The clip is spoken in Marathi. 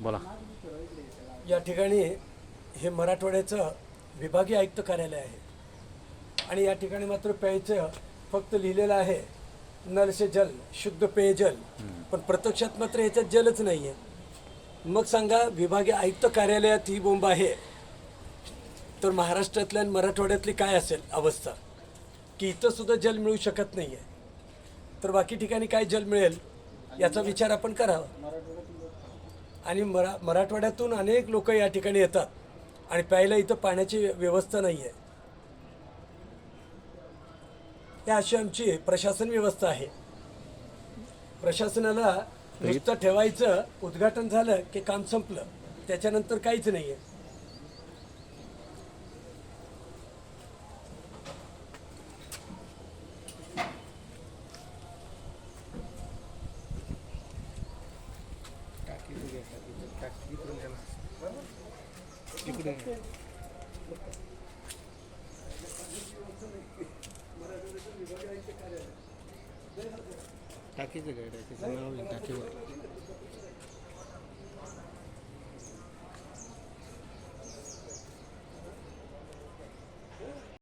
बोला. या ठिकाणी हे मराठवाड्याचं विभागीय आयुक्त कार्यालय आहे. आणि या ठिकाणी मात्र प्यायचं फक्त लिहिलेलं आहे नल से जल शुद्ध पेयजल पण प्रत्यक्षात मात्र याच्यात जलच नाही आहे मग सांगा विभागीय आयुक्त कार्यालयात ही बोंब आहे. तर महाराष्ट्रातल्या आणि मराठवाड्यातली काय असेल अवस्था? की इथं सुद्धा जल मिळू शकत नाही आहे तर बाकी ठिकाणी काय जल मिळेल याचा विचार आपण करावा. आणि मरा मराठवाड्यातून अनेक लोक या ठिकाणी येतात आणि प्यायला इथं पाण्याची व्यवस्था नाही आहे या अशी आमची प्रशासन व्यवस्था आहे. प्रशासनाला नुसतं ठेवायचं उद्घाटन झालं की काम संपलं. त्याच्यानंतर काहीच नाही आहे टाकीचं काय? टाकीचं नाव टाकीवर.